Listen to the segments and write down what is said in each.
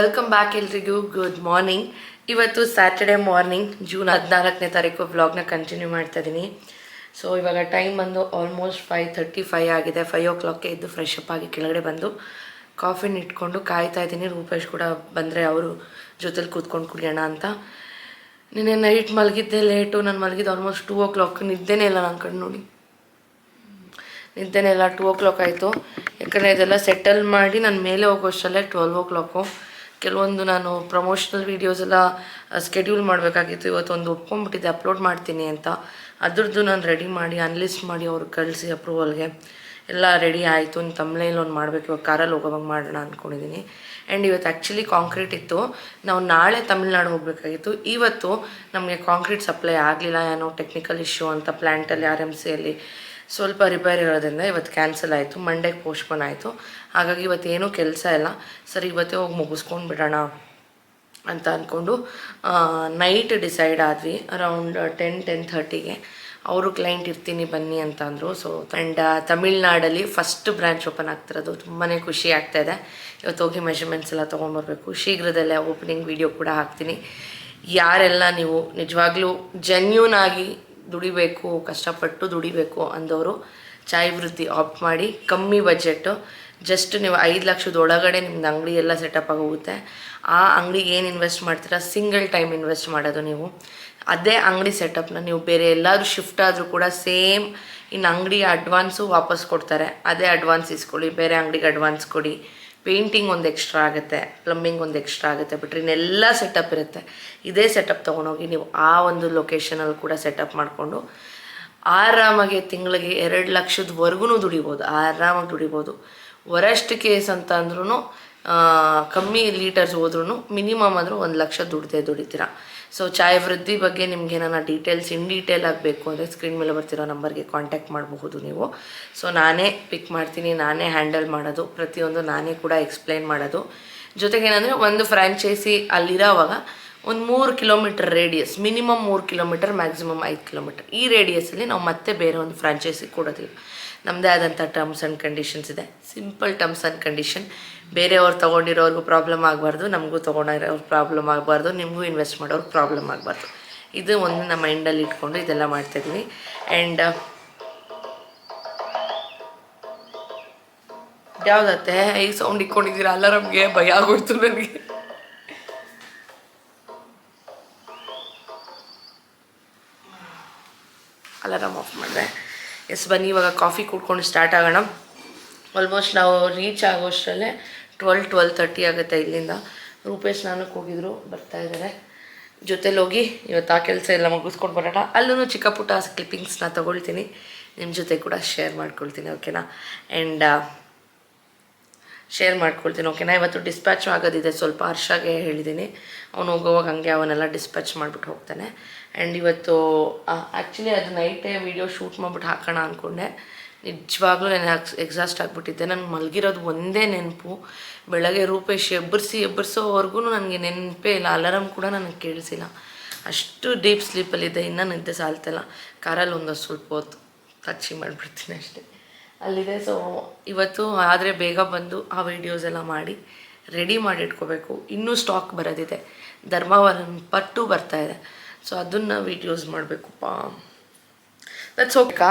Welcome back ಎಲ್ರಿಗೂ. Good morning ಇವತ್ತು Saturday morning June ಹದಿನಾಲ್ಕನೇ ತಾರೀಕು ವ್ಲಾಗ್ನ ಕಂಟಿನ್ಯೂ ಮಾಡ್ತಾ ಇದ್ದೀನಿ ಸೊ ಇವಾಗ ಟೈಮ್ ಬಂದು ಆಲ್ಮೋಸ್ಟ್ ಫೈವ್ ತರ್ಟಿ ಫೈವ್ ಆಗಿದೆ. ಫೈವ್ ಓ ಕ್ಲಾಕ್ಗೆ ಎದ್ದು ಫ್ರೆಶ್ ಅಪ್ ಆಗಿ ಕೆಳಗಡೆ ಬಂದು ಕಾಫಿನ ಇಟ್ಕೊಂಡು ಕಾಯ್ತಾ ಇದ್ದೀನಿ ರೂಪೇಶ್ ಕೂಡ ಬಂದರೆ ಅವರು ಜೊತೆಲಿ ಕೂತ್ಕೊಂಡು ಕುಡಿಯೋಣ ಅಂತ. ನಿನ್ನೆ ನೈಟ್ ಮಲಗಿದ್ದೆ ಲೇಟು ನಾನು ಮಲಗಿದ್ದು ಆಲ್ಮೋಸ್ಟ್ ಟೂ ಓ ಕ್ಲಾಕ್ ನಿದ್ದೆನೇ ಇಲ್ಲ ನನ್ನ ಕಣ್ಣು ನೋಡಿ. ನಿದ್ದೆನೇ ಇಲ್ಲ. ಟೂ ಓ ಕ್ಲಾಕ್ ಆಯಿತು. ಯಾಕಂದರೆ ಇದೆಲ್ಲ ಸೆಟಲ್ ಮಾಡಿ ನಾನು ಮೇಲೆ ಹೋಗೋಷ್ಟರಲ್ಲೇ ಟ್ವೆಲ್ವ್ ಓ ಕ್ಲಾಕು ಕೆಲವೊಂದು ನಾನು ಪ್ರಮೋಷನಲ್ ವೀಡಿಯೋಸ್ ಎಲ್ಲ ಸ್ಕೆಡ್ಯೂಲ್ ಮಾಡಬೇಕಾಗಿತ್ತು. ಇವತ್ತು ಒಂದು ಒಪ್ಕೊಂಡ್ಬಿಟ್ಟಿದ್ದೆ ಅಪ್ಲೋಡ್ ಮಾಡ್ತೀನಿ ಅಂತ. ಅದ್ರದ್ದು ನಾನು ರೆಡಿ ಮಾಡಿ ಅನ್ಲಿಸ್ಟ್ ಮಾಡಿ ಅವ್ರಿಗೆ ಕಳಿಸಿ ಅಪ್ರೂವಲ್ಗೆ ಎಲ್ಲ ರೆಡಿ ಆಯಿತು. ಒಂದು ತಮ್ಲೈಲ್ ಒಂದು ಮಾಡಬೇಕು. ಇವಾಗ ಕಾರಲ್ಲಿ ಹೋಗೋವಾಗ ಮಾಡೋಣ ಅಂದ್ಕೊಂಡಿದ್ದೀನಿ ಆ್ಯಂಡ್ ಇವತ್ತು ಆ್ಯಕ್ಚುಲಿ ಕಾಂಕ್ರೀಟ್ ಇತ್ತು. ನಾವು ನಾಳೆ ತಮಿಳ್ನಾಡು ಹೋಗಬೇಕಾಗಿತ್ತು. ಇವತ್ತು ನಮಗೆ ಕಾಂಕ್ರೀಟ್ ಸಪ್ಲೈ ಆಗಲಿಲ್ಲ. ಏನೋ ಟೆಕ್ನಿಕಲ್ ಇಶ್ಯೂ ಅಂತ ಪ್ಲ್ಯಾಂಟಲ್ಲಿ ಆರ್ ಎಂ ಸಿಯಲ್ಲಿ ಸ್ವಲ್ಪ ರಿಪೇರ್ ಇರೋದ್ರಿಂದ ಇವತ್ತು ಕ್ಯಾನ್ಸಲ್ ಆಯಿತು ಮಂಡೇಗೆ ಪೋಸ್ಟ್ಪೋನ್ ಆಯಿತು. ಹಾಗಾಗಿ ಇವತ್ತೇನೂ ಕೆಲಸ ಇಲ್ಲ. ಸರಿ, ಇವತ್ತೇ ಹೋಗಿ ಮುಗಿಸ್ಕೊಂಡು ಬಿಡೋಣ ಅಂತ ಅಂದ್ಕೊಂಡು ನೈಟ್ ಡಿಸೈಡ್ ಆದ್ವಿ ಅರೌಂಡ್ ಟೆನ್ ಟೆನ್ ಥರ್ಟಿಗೆ ಅವರು ಕ್ಲೈಂಟ್ ಇರ್ತೀನಿ, ಬನ್ನಿ ಅಂತ ಅಂದರು. ಸೊ ಆ್ಯಂಡ್ ತಮಿಳ್ನಾಡಲ್ಲಿ ಫಸ್ಟ್ ಬ್ರ್ಯಾಂಚ್ ಓಪನ್ ಆಗ್ತಿರೋದು ತುಂಬಾ ಖುಷಿ ಆಗ್ತಾಯಿದೆ ಇವತ್ತು ಹೋಗಿ ಮೆಷರ್ಮೆಂಟ್ಸ್ ಎಲ್ಲ ತೊಗೊಂಬರ್ಬೇಕು ಶೀಘ್ರದಲ್ಲೇ ಓಪನಿಂಗ್ ವಿಡಿಯೋ ಕೂಡ ಹಾಕ್ತೀನಿ. ಯಾರೆಲ್ಲ ನೀವು ನಿಜವಾಗ್ಲೂ ಜೆನ್ಯೂನ್ ಆಗಿ ದುಡಿಬೇಕು, ಕಷ್ಟಪಟ್ಟು ದುಡಿಬೇಕು ಅಂದವರು ಚಾಯ್ ವೃತ್ತಿ ಮಾಡಿ ಕಮ್ಮಿ ಬಜೆಟ್ಟು ಜಸ್ಟ್ ನೀವು ಐದು ಲಕ್ಷದ ಒಳಗಡೆ ನಿಮ್ದು ಅಂಗಡಿ ಎಲ್ಲ ಸೆಟಪ್ ಆಗೋಗುತ್ತೆ ಆ ಅಂಗಡಿಗೆ ಏನು ಇನ್ವೆಸ್ಟ್ ಮಾಡ್ತೀರಾ? ಸಿಂಗಲ್ ಟೈಮ್ ಇನ್ವೆಸ್ಟ್ ಮಾಡೋದು ನೀವು. ಅದೇ ಅಂಗಡಿ ಸೆಟಪ್ನ ನೀವು ಬೇರೆ ಎಲ್ಲಾದರೂ ಶಿಫ್ಟ್ ಆದರೂ ಕೂಡ ಸೇಮ್ ಇನ್ನು ಅಂಗಡಿ ಅಡ್ವಾನ್ಸು ವಾಪಸ್ ಕೊಡ್ತಾರೆ. ಅದೇ ಅಡ್ವಾನ್ಸ್ ಇಸ್ಕೊಳ್ಳಿ, ಬೇರೆ ಅಂಗಡಿಗೆ ಅಡ್ವಾನ್ಸ್ ಕೊಡಿ. ಪೇಂಟಿಂಗ್ ಒಂದು ಎಕ್ಸ್ಟ್ರಾ ಆಗುತ್ತೆ, ಪ್ಲಂಬಿಂಗ್ ಒಂದು ಎಕ್ಸ್ಟ್ರಾ ಆಗುತ್ತೆ, ಬಿಟ್ರೆ ಇನ್ನೆಲ್ಲ ಸೆಟಪ್ ಇರುತ್ತೆ. ಇದೇ ಸೆಟಪ್ ತೊಗೊಂಡೋಗಿ ನೀವು ಆ ಒಂದು ಲೊಕೇಶನಲ್ಲಿ ಕೂಡ ಸೆಟಪ್ ಮಾಡಿಕೊಂಡು ಆರಾಮಾಗಿ ತಿಂಗಳಿಗೆ ಎರಡು ಲಕ್ಷದವರೆಗೂ ದುಡಿಬೋದು, ಆರಾಮಾಗಿ ದುಡಿಬೋದು. ವರಸ್ಟ್ ಕೇಸ್ ಅಂತ ಅಂದ್ರೂ ಕಮ್ಮಿ ಲೀಟರ್ಸ್ ಹೋದ್ರೂ ಮಿನಿಮಮ್ ಆದರೂ ಒಂದು ಲಕ್ಷ ದುಡ್ದೇ ದುಡಿತೀರ. ಸೊ ಚಾಯ್ ವೃದ್ಧಿ ಬಗ್ಗೆ ನಿಮಗೆ ನನ್ನ ಡೀಟೇಲ್ಸ್ ಇನ್ ಡೀಟೇಲ್ ಆಗಬೇಕು ಅಂದರೆ ಸ್ಕ್ರೀನ್ ಮೇಲೆ ಬರ್ತಿರೋ ನಂಬರ್ಗೆ ಕಾಂಟ್ಯಾಕ್ಟ್ ಮಾಡಬಹುದು ನೀವು. ಸೊ ನಾನೇ ಪಿಕ್ ಮಾಡ್ತೀನಿ, ನಾನೇ ಹ್ಯಾಂಡಲ್ ಮಾಡೋದು, ಪ್ರತಿಯೊಂದು ನಾನೇ ಕೂಡ ಎಕ್ಸ್ಪ್ಲೈನ್ ಮಾಡೋದು. ಜೊತೆಗೆ ಏನಂದರೆ ಒಂದು ಫ್ರ್ಯಾಂಚೈಸಿ ಅಲ್ಲಿರೋವಾಗ ಒಂದು ಮೂರು ಕಿಲೋಮೀಟರ್ ರೇಡಿಯಸ್ ಮಿನಿಮಮ್ ಮೂರು ಕಿಲೋಮೀಟರ್ ಮ್ಯಾಕ್ಸಿಮಮ್ ಐದು ಕಿಲೋಮೀಟರ್ ಈ ರೇಡಿಯಸಲ್ಲಿ ನಾವು ಮತ್ತೆ ಬೇರೆ ಒಂದು ಫ್ರಾಂಚೈಸಿ ಕೊಡೋದಿಲ್ಲ. ನಮ್ಮದೇ ಆದಂಥ ಟರ್ಮ್ಸ್ ಆ್ಯಂಡ್ ಕಂಡೀಷನ್ಸ್ ಇದೆ. ಸಿಂಪಲ್ ಟರ್ಮ್ಸ್ ಆ್ಯಂಡ್ ಕಂಡೀಷನ್ ಬೇರೆಯವ್ರು ತೊಗೊಂಡಿರೋರ್ಗೂ ಪ್ರಾಬ್ಲಮ್ ಆಗಬಾರ್ದು, ನಮಗೂ ತೊಗೊಂಡಿರೋರು ಪ್ರಾಬ್ಲಮ್ ಆಗಬಾರ್ದು, ನಿಮಗೂ ಇನ್ವೆಸ್ಟ್ ಮಾಡೋರು ಪ್ರಾಬ್ಲಮ್ ಆಗಬಾರ್ದು. ಇದು ಒಂದು ನಮ್ಮ ಮೈಂಡಲ್ಲಿ ಇಟ್ಕೊಂಡು ಇದೆಲ್ಲ ಮಾಡ್ತಾಯಿದ್ವಿ ಆ್ಯಂಡ್ ಯಾವುದತ್ತೆ? ಈ ಸೌಂಡ್ ಇಟ್ಕೊಂಡಿದ್ದೀರಾ? ನಮಗೆ ಭಯ ಆಗೋಯ್ತು ನನಗೆ. ಎಸ್, ಬನ್ನಿ, ಇವಾಗ ಕಾಫಿ ಕುಡ್ಕೊಂಡು ಸ್ಟಾರ್ಟ್ ಆಗೋಣ. ಆಲ್ಮೋಸ್ಟ್ ನಾವು ರೀಚ್ ಆಗೋಷ್ಟರಲ್ಲೇ ಟ್ವೆಲ್ ಟ್ವೆಲ್ ತರ್ಟಿ ಆಗುತ್ತೆ ಇಲ್ಲಿಂದ. ರೂಪೇಶ್ ನಾನಕ್ಕೆ ಹೋಗಿದ್ರು, ಬರ್ತಾ ಇದ್ದಾರೆ ಜೊತೆಲಿ ಹೋಗಿ, ಇವತ್ತು ಆ ಕೆಲಸ ಎಲ್ಲ ಮುಗಿಸ್ಕೊಂಡು ಬರೋಣ. ಅಲ್ಲೂ ಚಿಕ್ಕ ಪುಟ್ಟ ಕ್ಲಿಪ್ಪಿಂಗ್ಸ್ನ ತೊಗೊಳ್ತೀನಿ. ನಿಮ್ಮ ಜೊತೆ ಕೂಡ ಶೇರ್ ಮಾಡ್ಕೊಳ್ತೀನಿ ಓಕೆನಾ ಆ್ಯಂಡ್ ಶೇರ್ ಮಾಡ್ಕೊಳ್ತೀನಿ ಓಕೆನಾ ಇವತ್ತು ಡಿಸ್ಪ್ಯಾಚ್ ಆಗೋದಿದೆ, ಸ್ವಲ್ಪ ಹರ್ಷಾಗೆ ಹೇಳಿದ್ದೀನಿ ಅವನು ಹೋಗೋವಾಗ ಹಂಗೆ ಅವನ್ನೆಲ್ಲ ಡಿಸ್ಪ್ಯಾಚ್ ಮಾಡಿಬಿಟ್ಟು ಹೋಗ್ತಾನೆ. ಆ್ಯಂಡ್ ಇವತ್ತು ಆ್ಯಕ್ಚುಲಿ ಅದು ನೈಟೇ ವೀಡಿಯೋ ಶೂಟ್ ಮಾಡಿಬಿಟ್ಟು ಹಾಕೋಣ ಅಂದ್ಕೊಂಡೆ ನಿಜವಾಗ್ಲೂ ನಾನು ಎಕ್ಸಾಸ್ಟ್ ಆಗಿಬಿಟ್ಟಿದ್ದೆ. ನಾನು ಮಲಗಿರೋದು ಒಂದೇ ನೆನಪು. ಬೆಳಗ್ಗೆ ರೂಪೇಶ್ ಎಬ್ಬರಿಸಿ ಎಬ್ಬರಿಸೋವರೆಗೂ ನನಗೆ ನೆನಪೇ ಇಲ್ಲ. ಅಲಾರಮ್ ಕೂಡ ನನಗೆ ಕೇಳಿಸಿಲ್ಲ. ಅಷ್ಟು ಡೀಪ್ ಸ್ಲೀಪಲ್ಲಿದ್ದೆ ಇನ್ನೂ ನಿದ್ದೆ ಸಾಲ್ತಲ್ಲ. ಕಾರಲ್ಲಿ ಒಂದು ಸ್ವಲ್ಪ ಹೊತ್ತು ಕಚ್ಚಿ ಮಾಡಿಬಿಡ್ತೀನಿ ಅಷ್ಟೇ. ಅಲ್ಲಿದೆ. ಸೊ ಇವತ್ತು ಆದರೆ ಬೇಗ ಬಂದು ಆ ವಿಡಿಯೋಸ್ ಎಲ್ಲ ಮಾಡಿ ರೆಡಿ ಮಾಡಿ ಇಟ್ಕೋಬೇಕು. ಇನ್ನೂ ಸ್ಟಾಕ್ ಬರೋದಿದೆ. ಧರ್ಮವರಂ ಪಟ್ಟು ಬರ್ತಾ ಇದೆ. ಸೊ ಅದನ್ನು ವೀಡಿಯೋಸ್ ಮಾಡಬೇಕಪ್ಪ. ದಟ್ಸ್ ಓಕಾ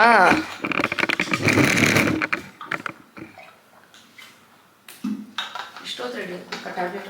ಇಷ್ಟೊತ್ತು ರೆಡಿ ಟ್ಯಾಬ್ಲೆಟ್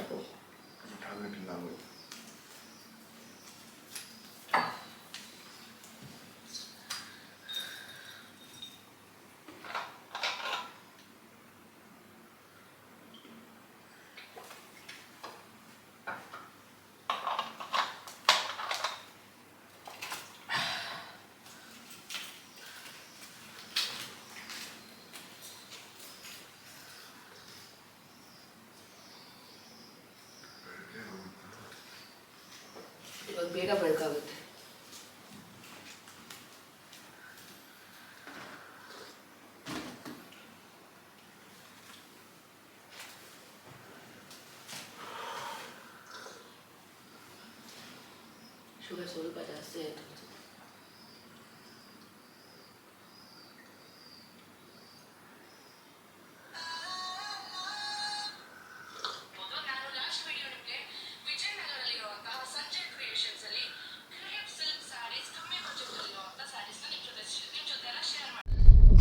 Tuga ಸ್ವಲ್ಪ ಜಾಸ್ತಿ ಆಯಿತು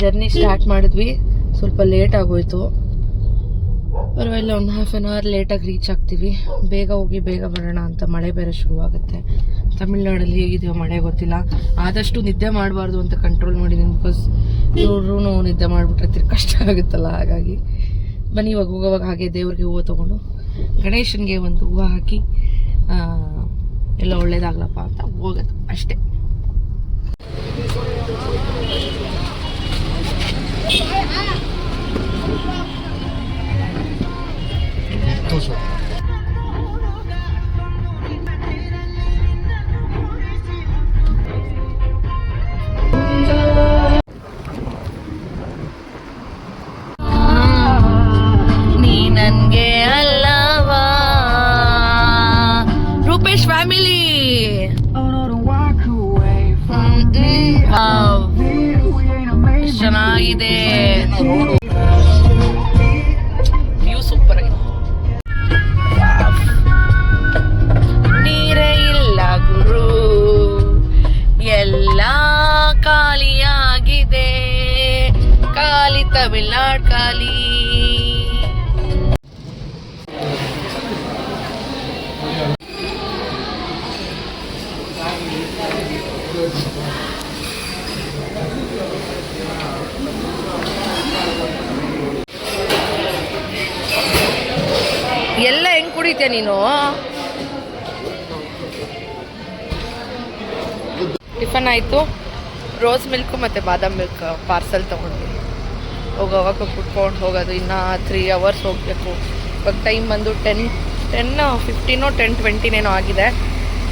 ಜರ್ನಿ ಸ್ಟಾರ್ಟ್ ಮಾಡಿದ್ವಿ. ಸ್ವಲ್ಪ ಲೇಟ್ ಆಗೋಯ್ತು. ಪರವಾಗಿಲ್ಲ ಒಂದು ಹಾಫ್ ಆನ್ ಅವರ್ ಲೇಟಾಗಿ ರೀಚ್ ಆಗ್ತೀವಿ. ಬೇಗ ಹೋಗಿ ಬೇಗ ಬರೋಣ ಅಂತ ಮಳೆ ಬೇರೆ ಶುರುವಾಗುತ್ತೆ. ತಮಿಳ್ನಾಡಲ್ಲಿ ಹೇಗಿದೆಯೋ ಮಳೆ ಗೊತ್ತಿಲ್ಲ. ಆದಷ್ಟು ನಿದ್ದೆ ಮಾಡಬಾರ್ದು ಅಂತ ಕಂಟ್ರೋಲ್ ಮಾಡಿದ್ದೀನಿ ಬಿಕಾಸ್ ಇವ್ರೂ ನಿದ್ದೆ ಮಾಡಿಬಿಟ್ರೆ ತಿರ್ಗಿ ಕಷ್ಟ ಆಗುತ್ತಲ್ಲ ಹಾಗಾಗಿ. ಬನ್ನಿ ಇವಾಗ ಹೋಗೋವಾಗ ಹಾಗೆ ದೇವ್ರಿಗೆ ಹೂವು ತೊಗೊಂಡು ಗಣೇಶನಿಗೆ ಒಂದು ಹೂವು ಹಾಕಿ ಎಲ್ಲ ಒಳ್ಳೇದಾಗ್ಲಪ್ಪ ಅಂತ ಹೋಗೋದು ಅಷ್ಟೇ. ವ್ಯೂ ಸೂಪರ್ ನೀರೇ ಇಲ್ಲ ಗುರು. ಎಲ್ಲ ಖಾಲಿಯಾಗಿದೆ. ಖಾಲಿ ತಮಿಳ್ನಾಡ್ ಖಾಲಿ. ಕುಡಿತೀಯ ನೀನು? ಟಿಫನ್ ಆಯಿತು. ರೋಸ್ ಮಿಲ್ಕು ಮತ್ತು ಬಾದಾಮ್ ಮಿಲ್ಕ್ ಪಾರ್ಸಲ್ ತೊಗೊಂಡ್ವಿ ಹೋಗೋವಾಗ ಕುಟ್ಕೊಂಡು ಹೋಗೋದು, ಇನ್ನೂ ತ್ರೀ ಅವರ್ಸ್ ಹೋಗಬೇಕು. ಇವಾಗ ಟೈಮ್ ಬಂದು ಟೆನ್ ಟೆನ್ ಫಿಫ್ಟೀನೋ ಟೆನ್ ಟ್ವೆಂಟಿನೇನೋ ಆಗಿದೆ.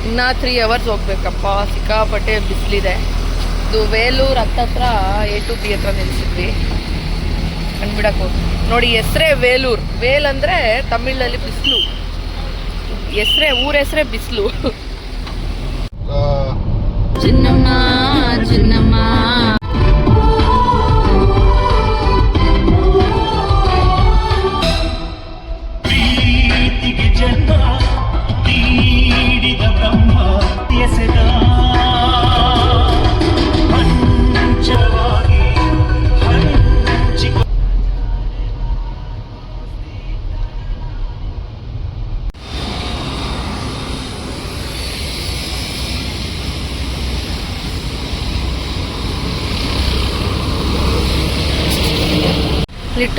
ಇನ್ನೂ ತ್ರೀ ಅವರ್ಸ್ ಹೋಗಬೇಕಪ್ಪ. ಸಿಕ್ಕಾಪಟ್ಟೆ ಬಿಸಿಲಿದೆ. ಇದು ವೇಲೂರು ಹತ್ತತ್ರ ಎ ಟು ಪಿ ಹತ್ರ ನಿಲ್ಲಿಸಿದ್ವಿ ಕಂಡ್ಬಿಡಕ್ಕೆ ನೋಡಿ, ಹೆಸರೇ ವೇಲೂರು. ವೇಲ್ ಅಂದರೆ ತಮಿಳಲ್ಲಿ ಬಿಸಿಲು. ಹೆಸ್ರೇ ಊರ ಹೆಸ್ರೇ ಬಿಸಿಲು.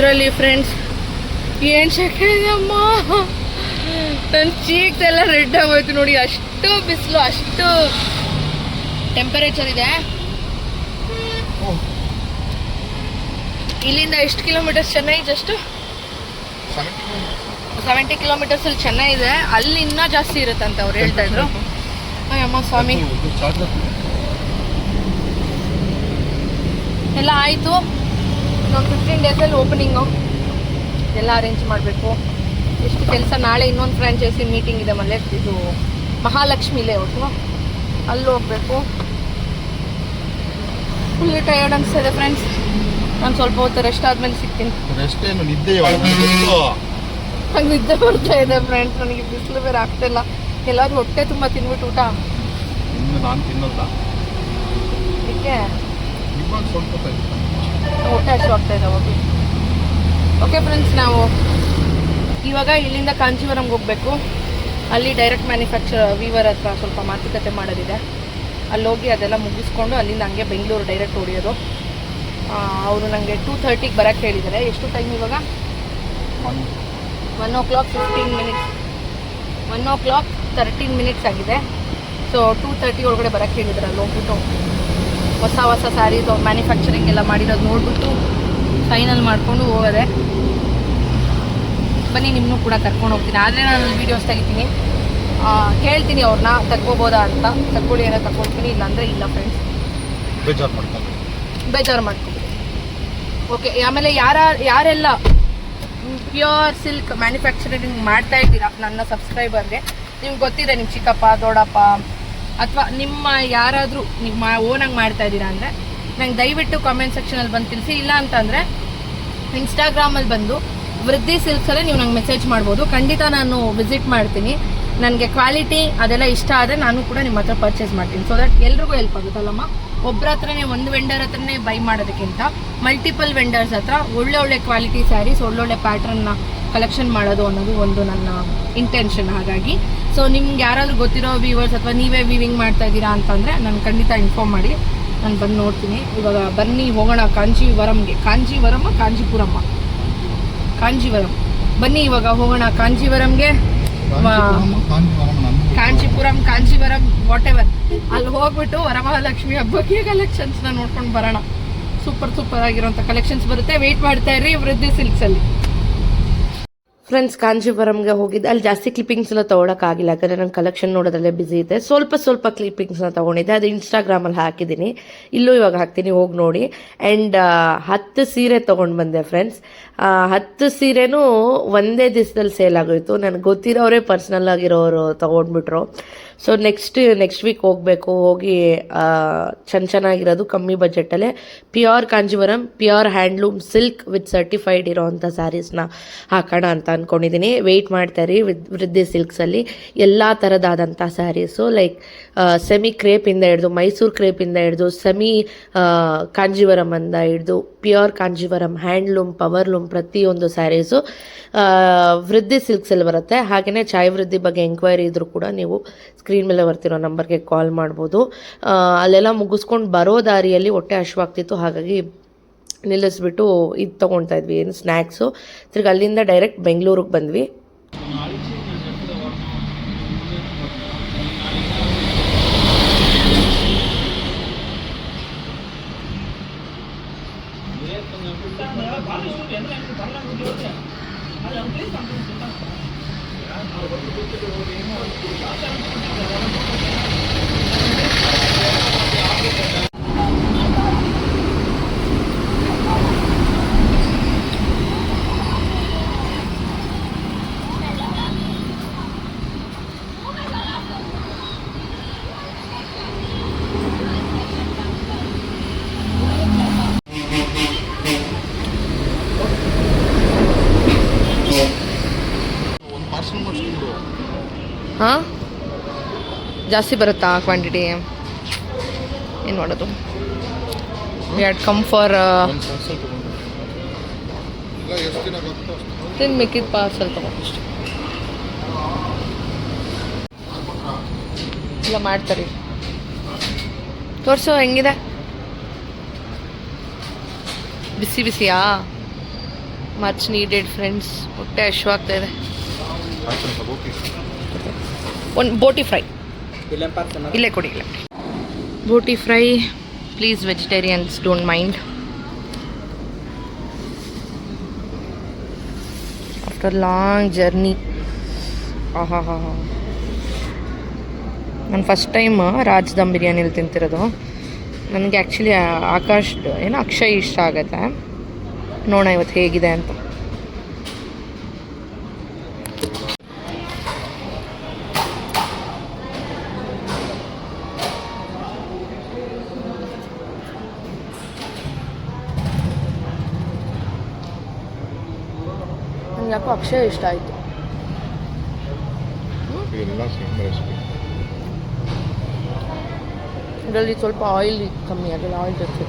ಲಿಟ್ರಲಿ ಫ್ರೆಂಡ್ಸ್ ಏನು ಶೆಕೆ ಅಮ್ಮ ನನ್ನ ಚೀಕ್ದೆಲ್ಲ ರೆಡ್ ಆಗೋಯ್ತು ನೋಡಿ ಅಷ್ಟು ಬಿಸಿಲು ಅಷ್ಟು ಟೆಂಪರೇಚರ್ ಇದೆ. ಇಲ್ಲಿಂದ ಎಷ್ಟು kilometres Chennai just seventy kilometres ಅಲ್ಲಿ ಚೆನ್ನೈ ಇದೆ. ಅಲ್ಲಿ ಇನ್ನೂ ಜಾಸ್ತಿ ಇರುತ್ತಂತ ಅವ್ರು ಹೇಳ್ತಾ ಇದ್ರು. ಅಮ್ಮ ಸ್ವಾಮಿ. ಎಲ್ಲ ಆಯಿತು. ಇನ್ನೊಂದು ಫಿಫ್ಟೀನ್ ಡೇಸಲ್ಲಿ ಓಪನಿಂಗು ಎಲ್ಲ ಅರೇಂಜ್ ಮಾಡಬೇಕು. ಎಷ್ಟು ಕೆಲಸ ನಾಳೆ ಇನ್ನೊಂದು ಫ್ರಾಂಚೈಸಿ ಮೀಟಿಂಗ್ ಇದೆ ಮಲ್ಲೆ. ಇದು ಮಹಾಲಕ್ಷ್ಮಿ ಒಟ್ಟು ಅಲ್ಲಿ ಹೋಗ್ಬೇಕು. ಫುಲ್ ಟಯರ್ಡ್ ಅನಿಸ್ತದೆ ಫ್ರೆಂಡ್ಸ್ ನಾನು ಸ್ವಲ್ಪ ಹೊತ್ತು ರೆಸ್ಟ್ ಆದಮೇಲೆ ಸಿಗ್ತೀನಿ. ನಂಗೆ ನಿದ್ದೆ ಬರ್ತಾ ಇದೆ ಫ್ರೆಂಡ್ಸ್ ನನಗೆ ಬಿಸಿಲು ಬೇರೆ ಇಲ್ಲ. ಎಲ್ಲರೂ ಹೊಟ್ಟೆ ತುಂಬ ತಿನ್ಬಿಟ್ಟು ಊಟ? ನಾನು ತಿನ್ನಲ್ಲ. ಇವಾಗ ಸ್ವಲ್ಪ. ಹೊಟ್ಟೆ ಆಗ್ತಾ ಇದೆ ಹೋಗಿ ಓಕೆ ಫ್ರೆಂಡ್ಸ್ ನಾವು ಇವಾಗ ಇಲ್ಲಿಂದ ಕಾಂಚೀವರಂಗೆ ಹೋಗಬೇಕು. ಅಲ್ಲಿ ಡೈರೆಕ್ಟ್ ಮ್ಯಾನುಫ್ಯಾಕ್ಚರ್ ವೀವರ್ ಹತ್ರ ಸ್ವಲ್ಪ ಮಾತುಕತೆ ಮಾಡೋದಿದೆ. ಅಲ್ಲಿ ಹೋಗಿ ಅದೆಲ್ಲ ಮುಗಿಸ್ಕೊಂಡು ಅಲ್ಲಿಂದ ಹಂಗೆ ಬೆಂಗಳೂರು ಡೈರೆಕ್ಟ್ ಹೊಡಿಯೋದು. ಅವರು ನನಗೆ ಟೂ ಥರ್ಟಿಗೆ ಬರೋಕ್ಕೆ ಹೇಳಿದ್ದಾರೆ. ಎಷ್ಟು ಟೈಮ್ ಇವಾಗ? One o'clock fifteen minutes one o'clock thirteen minutes ಆಗಿದೆ. ಸೊ ಟೂ ತರ್ಟಿ ಒಳಗಡೆ ಬರೋಕ್ಕೆ ಹೇಳಿದ್ರು ಅಲ್ಲಿ ಹೋಗ್ಬಿಟ್ಟು ಹೊಸ ಹೊಸ ಸ್ಯಾರೀಸ್ ಮ್ಯಾನುಫ್ಯಾಕ್ಚರಿಂಗ್ ಎಲ್ಲ ಮಾಡಿರೋದು ನೋಡ್ಬಿಟ್ಟು ಫೈನಲ್ ಮಾಡಿಕೊಂಡು ಹೋಗೋದೆ. ಬನ್ನಿ ನಿಮ್ಮನ್ನು ಕೂಡ ಕರ್ಕೊಂಡು ಹೋಗ್ತೀನಿ. ಆದರೆ ನಾನು ವೀಡಿಯೋಸ್ ತೆಗಿತೀನಿ. ಆ, ಕೇಳ್ತೀನಿ ಅವ್ರನ್ನ ತಗೋಬೋದಾ ಅಂತ. ತಗೊಳ್ಳಿ ಏನೋ ತಗೊಳ್ತೀನಿ ಇಲ್ಲಾಂದರೆ ಇಲ್ಲ ಫ್ರೆಂಡ್ಸ್ ಬೇಜಾರು ಮಾಡ್ಕೊಂಡು ಬೇಜಾರು ಮಾಡ್ಕೊಬಿಡಿ. ಓಕೆ ಆಮೇಲೆ ಯಾರ ಯಾರೆಲ್ಲ ಪ್ಯೂರ್ ಸಿಲ್ಕ್ ಮ್ಯಾನುಫ್ಯಾಕ್ಚರಿಂಗ್ ಮಾಡ್ತಾ ಇದ್ದೀರಾ ನನ್ನ ಸಬ್ಸ್ಕ್ರೈಬರ್ಗೆ ನಿಮ್ಗೆ ಗೊತ್ತಿದೆ ನಿಮ್ಮ ಚಿಕ್ಕಪ್ಪ ದೊಡ್ಡಪ್ಪ ಅಥವಾ ನಿಮ್ಮ ಯಾರಾದರೂ ನಿಮ್ಮ ಓನಾಗಿ ಮಾಡ್ತಾ ಇದ್ದೀರಾ ಅಂದರೆ, ನಂಗೆ ದಯವಿಟ್ಟು ಕಾಮೆಂಟ್ ಸೆಕ್ಷನಲ್ಲಿ ಬಂದು ತಿಳಿಸಿ. ಇಲ್ಲ ಅಂತಂದರೆ ಇನ್ಸ್ಟಾಗ್ರಾಮಲ್ಲಿ ಬಂದು ವೃದ್ಧಿ ಸಿಲ್ಕ್ಸಲ್ಲೇ ನೀವು ನಂಗೆ ಮೆಸೇಜ್ ಮಾಡ್ಬೋದು. ಖಂಡಿತ ನಾನು ವಿಸಿಟ್ ಮಾಡ್ತೀನಿ. ನನಗೆ ಕ್ವಾಲಿಟಿ ಅದೆಲ್ಲ ಇಷ್ಟ ಆದರೆ ನಾನು ಕೂಡ ನಿಮ್ಮ ಹತ್ರ ಪರ್ಚೇಸ್ ಮಾಡ್ತೀನಿ. ಸೊ ದಟ್ ಎಲ್ರಿಗೂ ಹೆಲ್ಪ್ ಆಗುತ್ತಲ್ಲಮ್ಮ ಒಬ್ಬರ ಹತ್ರನೇ, ಒಂದು ವೆಂಡರ್ ಹತ್ರನೇ ಬೈ ಮಾಡೋದಕ್ಕಿಂತ ಮಲ್ಟಿಪಲ್ ವೆಂಡರ್ಸ್ ಹತ್ರ ಒಳ್ಳೆ ಒಳ್ಳೆ ಕ್ವಾಲಿಟಿ ಸ್ಯಾರೀಸ್ ಒಳ್ಳೊಳ್ಳೆ ಪ್ಯಾಟ್ರನ್ನ ಕಲೆಕ್ಷನ್ ಮಾಡೋದು ಅನ್ನೋದು ಒಂದು ನನ್ನ ಇಂಟೆನ್ಷನ್ ಹಾಗಾಗಿ. ಸೊ ನಿಮ್ಗೆ ಯಾರಾದರೂ ಗೊತ್ತಿರೋ ವ್ಯೂವರ್ಸ್ ಅಥವಾ ನೀವೇ ವೀವಿಂಗ್ ಮಾಡ್ತಾ ಇದ್ದೀರಾ ಅಂತಂದರೆ ನಾನು ಖಂಡಿತ ಇನ್ಫಾರ್ಮ್ ಮಾಡಿ. ನಾನು ಬಂದು ನೋಡ್ತೀನಿ. ಇವಾಗ ಬನ್ನಿ ಹೋಗೋಣ ಕಾಂಜೀವರಂಗೆ. ಕಾಂಜೀವರಮ್ಮ ಕಾಂಜೀಪುರಮ್ಮ? ಕಾಂಜೀವರಂ. ಬನ್ನಿ ಇವಾಗ ಹೋಗೋಣ ಕಾಂಜೀವರಂಗೆ. ಕಾಂಚೀಪುರಂ, ಕಾಂಜೀವರಂ ವಾಟ್ ಎವರ್ ಅಲ್ಲಿ ಹೋಗ್ಬಿಟ್ಟು ವರಮಹಾಲಕ್ಷ್ಮಿ ಹಬ್ಬಕ್ಕೆ ಕಲೆಕ್ಷನ್ಸ್ನ ನೋಡ್ಕೊಂಡು ಬರೋಣ. ಸೂಪರ್ ಸೂಪರ್ ಆಗಿರೋಂಥ ಕಲೆಕ್ಷನ್ಸ್ ಬರುತ್ತೆ. ವೆಯ್ಟ್ ಮಾಡ್ತಾ ಇರ್ರಿ ವೃದ್ಧಿ ಸಿಲ್ಕ್ಸಲ್ಲಿ ಫ್ರೆಂಡ್ಸ್ ಕಾಂಜೀವರಂಗೆ ಹೋಗಿದ್ದೆ. ಅಲ್ಲಿ ಜಾಸ್ತಿ ಕ್ಲಿಪ್ಪಿಂಗ್ಸ್ ಎಲ್ಲ ತೊಗೊಳಕ್ಕಾಗಿಲ್ಲ. ಯಾಕಂದರೆ ನನ್ನ ಕಲೆಕ್ಷನ್ ನೋಡೋದ್ರಲ್ಲೇ ಬಿಸಿ ಇದೆ ಸ್ವಲ್ಪ ಸ್ವಲ್ಪ ಕ್ಲಿಪ್ಪಿಂಗ್ಸ್ನ ತೊಗೊಂಡಿದ್ದೆ. ಅದು ಇನ್ಸ್ಟಾಗ್ರಾಮಲ್ಲಿ ಹಾಕಿದ್ದೀನಿ. ಇಲ್ಲೂ ಇವಾಗ ಹಾಕ್ತೀನಿ. ಹೋಗಿ ನೋಡಿ. ಆ್ಯಂಡ್ ಹತ್ತು ಸೀರೆ ತೊಗೊಂಡು ಬಂದೆ ಫ್ರೆಂಡ್ಸ್ ಹತ್ತು ಸೀರೆನೂ ಒಂದೇ ದಿವಸದಲ್ಲಿ ಸೇಲ್ ಆಗೋಯ್ತು. ನನಗೆ ಗೊತ್ತಿರೋರೇ ಪರ್ಸ್ನಲ್ ಆಗಿರೋರು ತೊಗೊಂಡ್ಬಿಟ್ರು. ಸೊ ನೆಕ್ಸ್ಟ್ ನೆಕ್ಸ್ಟ್ ವೀಕ್ ಹೋಗಬೇಕು. ಹೋಗಿ ಚೆನ್ನ ಚೆನ್ನಾಗಿರೋದು ಕಮ್ಮಿ ಬಜೆಟಲ್ಲೇ pure Kanjivaram pure handloom silk with certified ಇರೋವಂಥ ಸ್ಯಾರೀಸ್ನ ಹಾಕೋಣ ಅಂತ ಅಂದ್ಕೊಂಡಿದ್ದೀನಿ ವೆಯ್ಟ್ ಮಾಡ್ತಾರೆ ವೃದ್ಧಿ ಸಿಲ್ಕ್ಸಲ್ಲಿ. ಎಲ್ಲ ಥರದಾದಂಥ ಸ್ಯಾರೀಸು ಲೈಕ್ ಸೆಮಿ ಕ್ರೇಪಿಂದ ಹಿಡ್ದು, ಮೈಸೂರು ಕ್ರೇಪಿಂದ ಹಿಡ್ದು ಸೆಮಿ ಕಾಂಜೀವರಮಿಂದ ಹಿಡ್ದು ಪ್ಯೂರ್ ಕಾಂಜೀವರಂ ಹ್ಯಾಂಡ್ಲೂಮ್ ಪವರ್ಲೂಮ್ ಪ್ರತಿಯೊಂದು ಸ್ಯಾರೀಸು ವೃದ್ಧಿ ಸಿಲ್ಕ್ಸಲ್ಲಿ ಬರುತ್ತೆ. ಹಾಗೆಯೇ ಚಾಯ್ ವೃದ್ಧಿ ಬಗ್ಗೆ ಎಂಕ್ವೈರಿ ಇದ್ದರೂ ಕೂಡ ನೀವು ಸ್ಕ್ರೀನ್ ಮೇಲೆ ಬರ್ತಿರೋ ನಂಬರ್ಗೆ ಕಾಲ್ ಮಾಡ್ಬೋದು. ಅಲ್ಲೆಲ್ಲ ಮುಗಿಸ್ಕೊಂಡು ಬರೋ ದಾರಿಯಲ್ಲಿ ಹೊಟ್ಟೆ ಹಶ್ವಾಗ್ತಿತ್ತು ಹಾಗಾಗಿ ನಿಲ್ಲಿಸ್ಬಿಟ್ಟು ಇದು ತೊಗೊಳ್ತಾ ಇದ್ವಿ. ಏನು ಸ್ನ್ಯಾಕ್ಸು ತಿರ್ಗಿ ಅಲ್ಲಿಂದ ಡೈರೆಕ್ಟ್ ಬೆಂಗಳೂರಿಗೆ ಬಂದ್ವಿ. 他要追上，追上。ಹಾಂ? ಜಾಸ್ತಿ ಬರುತ್ತಾ ಕ್ವಾಂಟಿಟಿ ಏನು ಮಾಡೋದು? ಎರಡು ಕಮ್ ಫಾರ್ ತಿನ್ ಮಿಕ್ಕಿದ ಪಾರ್ಸಲ್ ತೊಗೊಂಡಷ್ಟು ಇಲ್ಲ ಮಾಡ್ತಾರೆ. ತೋರಿಸು ಹೆಂಗಿದೆ? ಬಿಸಿ ಬಿಸಿಯಾ? ಮಚ್ ನೀಡೆಡ್ ಫ್ರೆಂಡ್ಸ್ ಹೊಟ್ಟೆ ಹಶ್ವಾಗ್ತಾ ಇದೆ. ಒಂದು ಬೋಟಿ ಫ್ರೈ. ಇಲ್ಲೇ ಕೊಡಿ ಇಲ್ಲ boti fry please vegetarians don't mind after long journey ಆಹಾ ಹಾ ಹಾ ನಾನು ಫಸ್ಟ್ ಟೈಮ್ ರಾಜ್ ದಮ್ ಬಿರಿಯಾನಿಲಿ ತಿಂತಿರೋದು. ನನಗೆ ಆ್ಯಕ್ಚುಲಿ ಆಕಾಶ್ ಏನು ಅಕ್ಷಯ್ ಇಷ್ಟ ಆಗುತ್ತೆ. ನೋಡೋಣ ಇವತ್ತು ಹೇಗಿದೆ ಅಂತ. ಅಕ್ಷಯ್ ಇಷ್ಟ ಆಯಿತು. ಇದರಲ್ಲಿ ಸ್ವಲ್ಪ ಆಯಿಲ್ ಕಮ್ಮಿ ಆಗಲ್ಲ ಆಯಿಲ್ ಜಾಸ್ತಿ